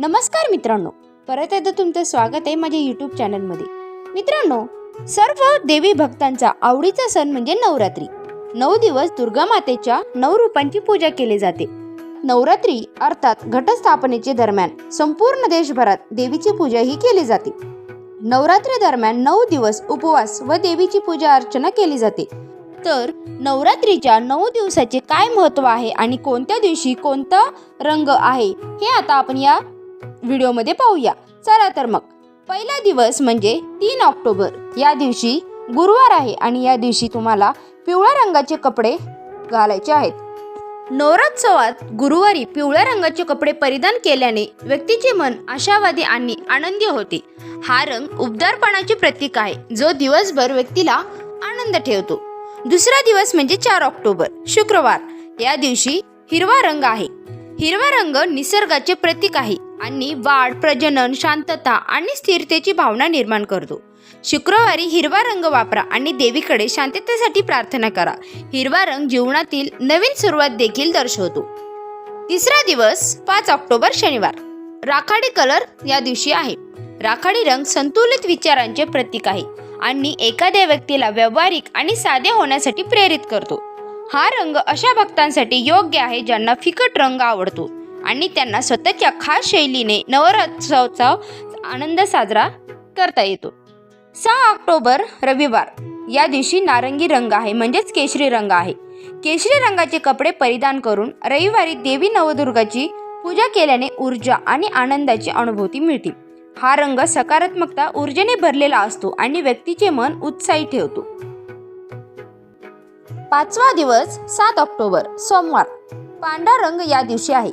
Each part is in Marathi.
नमस्कार मित्रांनो. परत एकदा तुमचं स्वागत आहे माझ्या यूट्यूब चॅनलमध्ये मित्रांनो सर्व देवी भक्तांचा आवडीचा सण म्हणजे नवरात्री. नऊ दिवस दुर्गा मातेच्या नऊ रूपांची पूजा केली जाते. नवरात्री अर्थात घटस्थापनेचे दरम्यान संपूर्ण देशभरात देवीची पूजा ही केली जाते. नवरात्री दरम्यान नऊ दिवस उपवास व देवीची पूजा अर्चना केली जाते. तर नवरात्रीच्या नऊ दिवसाचे काय महत्त्व आहे आणि कोणत्या दिवशी कोणता रंग आहे हे आता आपण या व्हिडिओमध्ये पाहूया. चला तर मग. पहिला दिवस म्हणजे तीन ऑक्टोबर. या दिवशी गुरुवार आहे आणि या दिवशी तुम्हाला पिवळ्या रंगाचे कपडे घालायचे आहेत. नवरोत्सवात गुरुवारी पिवळ्या रंगाचे कपडे परिधान केल्याने व्यक्तीचे मन आशावादी आणि आनंदी होते. हा रंग उबदारपणाचे प्रतीक आहे जो दिवसभर व्यक्तीला आनंद ठेवतो. दुसरा दिवस म्हणजे चार ऑक्टोबर शुक्रवार. या दिवशी हिरवा रंग आहे. हिरवा रंग निसर्गाचे प्रतीक आहे आणि वाढ प्रजनन शांतता आणि स्थिरतेची भावना निर्माण करतो. शुक्रवारी हिरवा रंग वापरा आणि देवीकडे शांततेसाठी प्रार्थना करा. हिरवा रंग जीवनातील नवीन सुरुवात देखील दर्शवतो. तिसरा दिवस पाच ऑक्टोबर शनिवार. राखाडी कलर या दिवशी आहे. राखाडी रंग संतुलित विचारांचे प्रतीक आहे आणि एखाद्या व्यक्तीला व्यावहारिक आणि साधे होण्यासाठी प्रेरित करतो. हा रंग अशा भक्तांसाठी योग्य आहे ज्यांना फिकट रंग आवडतो. आणि त्यांना स्वतःच्या खास शैलीने नवरोत्सवाचा आनंद साजरा करता येतो. सहा ऑक्टोबर रविवार. या दिवशी नारंगी रंग आहे म्हणजेच केशरी रंग आहे. केशरी रंगाचे कपडे परिधान करून रविवारी देवी नवदुर्गाची पूजा केल्याने ऊर्जा आणि आनंदाची अनुभूती मिळते. हा रंग सकारात्मकता ऊर्जेने भरलेला असतो आणि व्यक्तीचे मन उत्साही ठेवतो. पाचवा दिवस सात ऑक्टोबर सोमवार. पांढरा रंग या दिवशी आहे.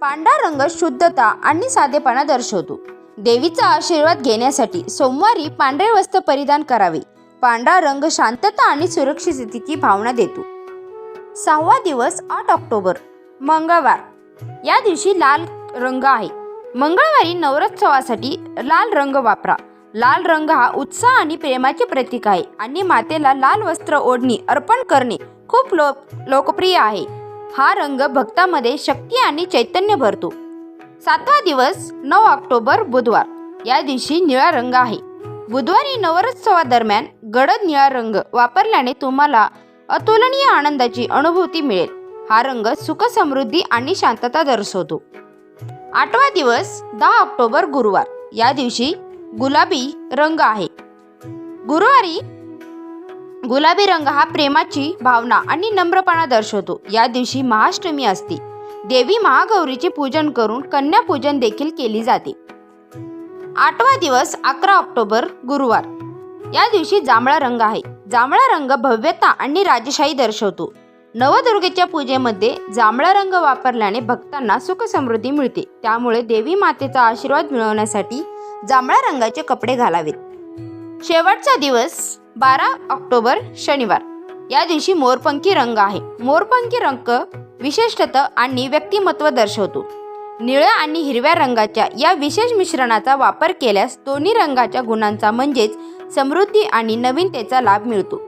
पांढरा रंग शुद्धता आणि साधेपणा दर्शवतो. देवीचा आशीर्वाद घेण्यासाठी सोमवारी पांढरे वस्त्र परिधान करावे. पांढरा रंग शांतता आणि सुरक्षिततेची भावना देतो. सहावा दिवस आठ ऑक्टोबर मंगळवार. या दिवशी लाल रंग आहे. मंगळवारी नवरोत्सवासाठी लाल रंग वापरा. लाल रंग हा उत्साह आणि प्रेमाचे प्रतीक आहे. आणि मातेला लाल वस्त्र ओढणी अर्पण करणे खूप लोक लोकप्रिय आहे. हा रंग भक्तामध्ये शक्ती आणि चैतन्य भरतो. सातवा दिवस नऊ ऑक्टोबर बुधवार. या दिवशी निळा रंग आहे. बुधवारी नवरोत्सवादरम्यान गडद निळा रंग वापरल्याने तुम्हाला अतुलनीय आनंदाची अनुभूती मिळेल. हा रंग सुख समृद्धी आणि शांतता दर्शवतो. आठवा दिवस दहा ऑक्टोबर गुरुवार. या दिवशी गुलाबी रंग आहे. गुरुवारी गुलाबी रंग हा प्रेमाची भावना आणि नम्रपणा दर्शवतो. या दिवशी महाअष्टमी असते. देवी महागौरीचे पूजन करून कन्यापूजन देखील केली जाते. आठवा दिवस अकरा ऑक्टोबर गुरुवार. या दिवशी जांभळा रंग आहे. जांभळा रंग भव्यता आणि राजशाही दर्शवतो. नवदुर्गेच्या पूजेमध्ये जांभळा रंग वापरल्याने भक्तांना सुख समृद्धी मिळते. त्यामुळे देवी मातेचा आशीर्वाद मिळवण्यासाठी जांभळ्या रंगाचे कपडे घालावेत. शेवटचा दिवस बारा ऑक्टोबर शनिवार. या दिवशी मोरपंखी रंग आहे. मोरपंखी रंग विशेषतः आणि व्यक्तिमत्व दर्शवतो. निळ्या आणि हिरव्या रंगाच्या या विशेष मिश्रणाचा वापर केल्यास दोन्ही रंगाच्या गुणांचा म्हणजेच समृद्धी आणि नवीनतेचा लाभ मिळतो.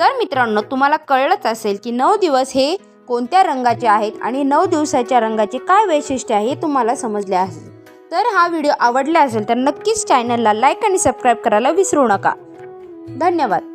तर मित्रांनो तुम्हाला कळलंच असेल की नऊ दिवस हे कोणत्या रंगाचे आहेत आणि नऊ दिवसाच्या रंगाचे काय वैशिष्ट्य आहे हे तुम्हाला समजले असेल. तर हा व्हिडिओ आवडला असेल तर नक्कीच चॅनलला लाईक आणि सबस्क्राईब करायला विसरू नका. धन्यवाद.